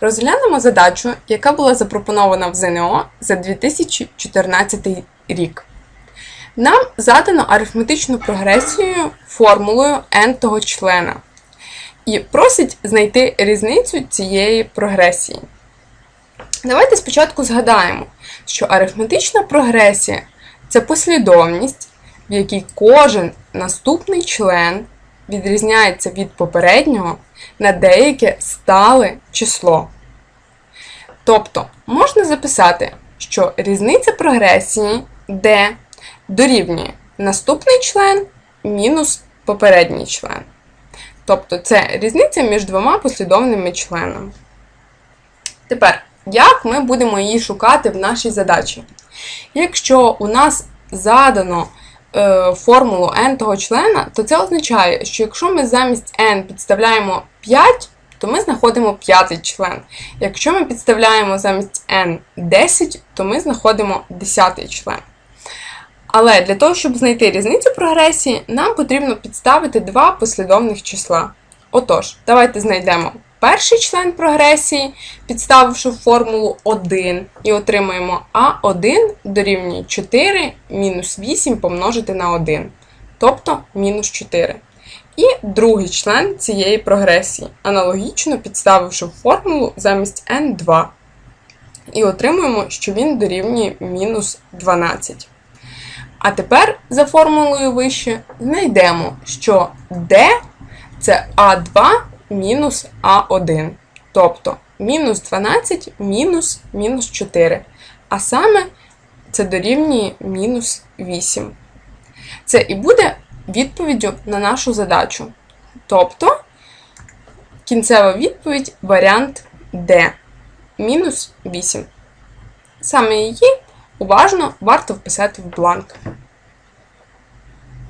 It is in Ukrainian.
Розглянемо задачу, яка була запропонована в ЗНО за 2014 рік. Нам задано арифметичну прогресію формулою n-того члена і просить знайти різницю цієї прогресії. Давайте спочатку згадаємо, що арифметична прогресія це послідовність, в якій кожен наступний член відрізняється від попереднього на деяке стале число. Тобто можна записати, що різниця прогресії d дорівнює наступний член мінус попередній член. Тобто це різниця між двома послідовними членами. Тепер, як ми будемо її шукати в нашій задачі? Якщо у нас задано формулу n того члена, то це означає, що якщо ми замість n підставляємо 5, то ми знаходимо п'ятий член. Якщо ми підставляємо замість n 10, то ми знаходимо 10 член. Але для того, щоб знайти різницю прогресії, нам потрібно підставити два послідовних числа. Отож, давайте знайдемо перший член прогресії, підставивши формулу 1, і отримаємо А1 дорівнює 4 мінус 8 помножити на 1, тобто мінус 4. І другий член цієї прогресії, аналогічно підставивши формулу замість n2. І отримуємо, що він дорівнює мінус 12. А тепер за формулою вище знайдемо, що d це А2 мінус А1. Тобто мінус 12 мінус мінус 4. А саме це дорівнює мінус 8. Це і буде відповіддю на нашу задачу. Тобто кінцева відповідь варіант D мінус 8. Саме її уважно варто вписати в бланк.